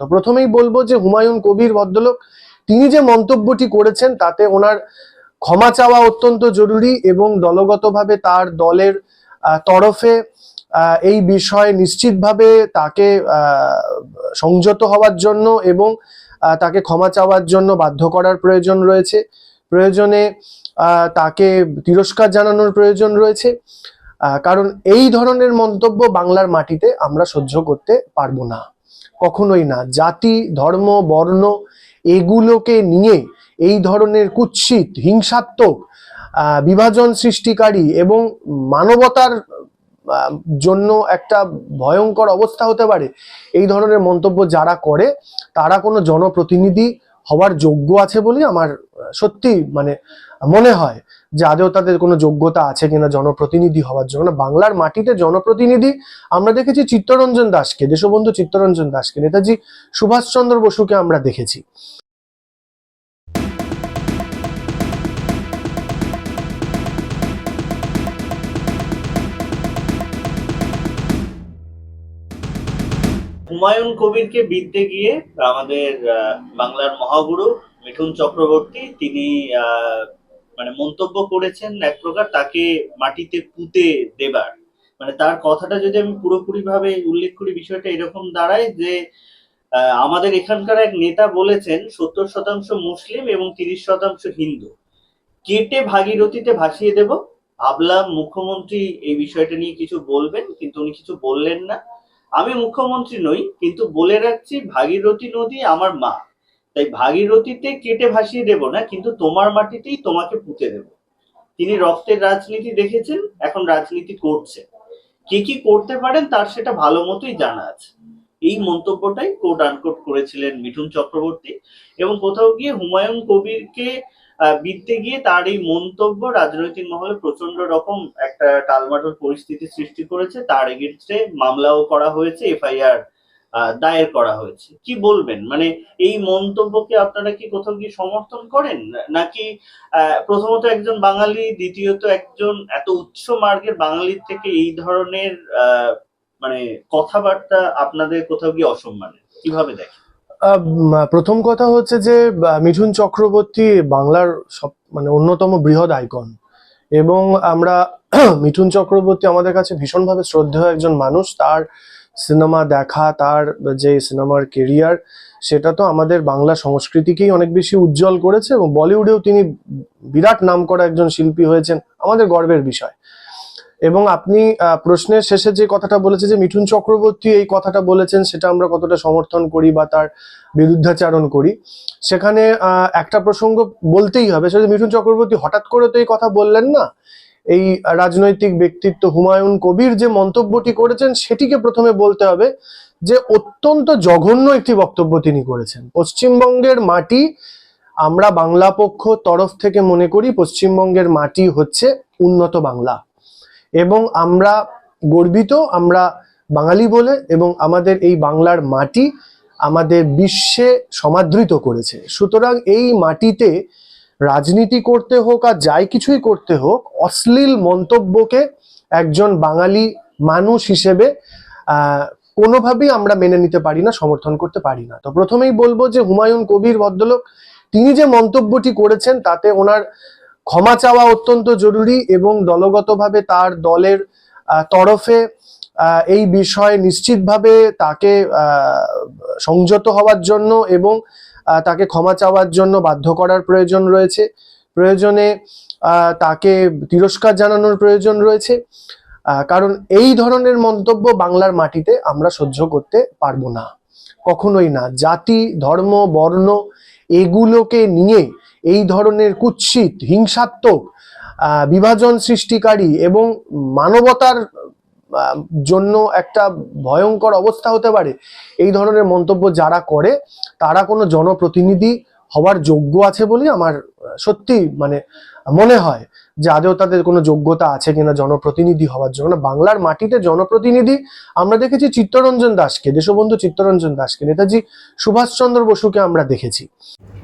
তো প্রথমেই বলব যে হুমায়ুন কবির ভদ্রলোক, তিনি যে মন্তব্যটি করেছেন তাতে ওনার ক্ষমা চাওয়া অত্যন্ত জরুরি এবং দলগতভাবে তার দলের তরফে এই বিষয়ে নিশ্চিতভাবে তাকে সংযত হওয়ার জন্য এবং তাকে ক্ষমা চাওয়ার জন্য বাধ্য করার প্রয়োজন রয়েছে। প্রয়োজনে তাকে তিরস্কার জানানোর প্রয়োজন রয়েছে। কারণ এই ধরনের মন্তব্য বাংলার মাটিতে আমরা সহ্য করতে পারব না। কখনোই না। জাতি, ধর্ম, বর্ণ এগুলোকে নিয়ে এই ধরনের কুৎসিত, হিংসাত্মক বিভাজন সৃষ্টিকারী এবং মানবতার জন্য একটা ভয়ঙ্কর অবস্থা হতে পারে। এই ধরনের মন্তব্য যারা করে, তারা কোনো জনপ্রতিনিধি হওয়ার যোগ্য আছে বলে আমার সত্যি মানে মনে হয় যে আদৌ তাদের কোনো যোগ্যতা আছে কিনা জনপ্রতিনিধি হওয়ার জন্য। বাংলার মাটিতে জনপ্রতিনিধি, আমরা দেখেছি চিত্তরঞ্জন দাসকে, দেশবন্ধু চিত্তরঞ্জন দাসকে, নেতাজি সুভাষচন্দ্র বসুকে আমরা দেখেছি। হুমায়ুন কবিরকে বিদ্যে গিয়ে আমাদের বাংলার মহাগুরু মিঠুন চক্রবর্তী, তিনি মানে মন্তব্য করেছেন এক প্রকার তাকে মাটিতে পুঁতে দেবার। মানে তার কথাটা যদি আমি পুরোপুরি ভাবে উল্লেখ করি, বিষয়টা এরকম দাঁড়ায় যে আমাদের এখানকার এক নেতা বলেছেন, সত্তর শতাংশ মুসলিম এবং তিরিশ শতাংশ হিন্দু। কেটে ভাগীরথীতে ভাসিয়ে দেব। ভাবলাম মুখ্যমন্ত্রী এই বিষয়টা নিয়ে কিছু বলবেন, কিন্তু উনি কিছু বললেন না। আমি মুখ্যমন্ত্রী নই, কিন্তু বলে রাখছি ভাগীরথী নদী আমার মা। তাই ভাগীরথীতে কেটে ভাসিয়ে দেব না, কিন্তু তোমার মাটিতেই তোমাকে পুঁতে দেব। তিনি রক্তের রাজনীতি দেখেছেন, এখন রাজনীতি করছে। কে কি করতে পারেন তার সেটা ভালো মতোই জানা আছে। এই মন্তব্যটাই কোট আনকোট করেছিলেন মিঠুন চক্রবর্তী। এবং কোথাও গিয়ে হুমায়ুন কবিরকে বিদতে গিয়ে তার এই মন্তব্য রাজনৈতিক মহলে প্রচণ্ড রকম একটা টালমাটোল পরিস্থিতি সৃষ্টি করেছে। তার এগেনস্টে মামলাও করা হয়েছে, এফআইআর দায়ের করা হয়েছে। কি বলবেন? মানে এই মন্তব্যকে আপনারা কি কোথাও কি সমর্থন করেন? নাকি প্রথমত একজন বাঙালি, দ্বিতীয়ত একজন এত উচ্চ মার্গের বাঙালির থেকে এই ধরনের মানে কথাবার্তা আপনাদের কোথাও কি অসম্মানের? কীভাবে দেখেন? প্রথম কথা হচ্ছে যে মিঠুন চক্রবর্তী বাংলার সব মানে অন্যতম বৃহৎ আইকন। এবং আমরা মিঠুন চক্রবর্তী আমাদের কাছে ভীষণভাবে শ্রদ্ধেয় একজন মানুষ। তার সিনেমা দেখা, তার যে সিনেমার কেরিয়ার, সেটা তো আমাদের বাংলা সংস্কৃতিকেই অনেক বেশি উজ্জ্বল করেছে এবং বলিউডেও তিনি বিরাট নাম করা একজন শিল্পী হয়েছেন। আমাদের গর্বের বিষয়। এবং আপনি প্রশ্নের শেষে যে কথাটা বলেছে যে মিঠুন চক্রবর্তী এই কথাটা বলেছেন, সেটা আমরা কতটা সমর্থন করি বা তার বিরুদ্ধাচারণ করি, সেখানে একটা প্রসঙ্গ বলতেই হবে। সেটা মিঠুন চক্রবর্তী হঠাৎ করে তো এই কথা বললেন না। এই রাজনৈতিক ব্যক্তিত্ব হুমায়ুন কবির যে মন্তব্যটি করেছেন, সেটিকে প্রথমে বলতে হবে যে অত্যন্ত জঘন্য একটি বক্তব্য তিনি করেছেন। পশ্চিমবঙ্গের মাটি, আমরা বাংলা পক্ষ তরফ থেকে মনে করি পশ্চিমবঙ্গের মাটি হচ্ছে উন্নত বাংলা। এবং আমরা গর্বিত, আমরা বাঙালি বলে এবং আমাদের এই বাংলার মাটি আমাদের বিশ্বে সমাদৃত করেছে। সুতরাং এই মাটিতে রাজনীতি করতে হোক আর যাই কিছুই করতে হোক, অশ্লীল মন্তব্যকে একজন বাঙালি মানুষ হিসেবে কোনোভাবেই আমরা মেনে নিতে পারি না, সমর্থন করতে পারি না। তো প্রথমেই বলব যে হুমায়ুন কবির ভদ্রলোক, তিনি যে মন্তব্যটি করেছেন, তাতে ওনার ক্ষমা চাওয়া অত্যন্ত জরুরি এবং দলগতভাবে তার দলের তরফে এই বিষয়ে নিশ্চিতভাবে তাকে সংযত হওয়ার জন্য এবং তাকে ক্ষমা চাওয়ার জন্য বাধ্য করার প্রয়োজন রয়েছে। প্রয়োজনে তাকে তিরস্কার জানানোর প্রয়োজন রয়েছে। কারণ এই ধরনের মন্তব্য বাংলার মাটিতে আমরা সহ্য করতে পারব না। কখনোই না। জাতি, ধর্ম, বর্ণ এগুলোকে নিয়ে এই ধরনের কুৎসিত, হিংসাত্মক বিভাজন সৃষ্টিকারী এবং মানবতার জন্য একটা ভয়ঙ্কর অবস্থা হতে পারে, এই ধরনের মন্তব্য যারা করে, তারা কোনো জনপ্রতিনিধি হওয়ার যোগ্য আছে বলে আমার সত্যি মানে মনে হয় যে আদৌ তাদের কোনো যোগ্যতা আছে কিনা জনপ্রতিনিধি হওয়ার জন্য। বাংলার মাটিতে জনপ্রতিনিধি, আমরা দেখেছি চিত্তরঞ্জন দাসকে, দেশবন্ধু চিত্তরঞ্জন দাসকে, নেতাজি সুভাষচন্দ্র বসুকে আমরা দেখেছি।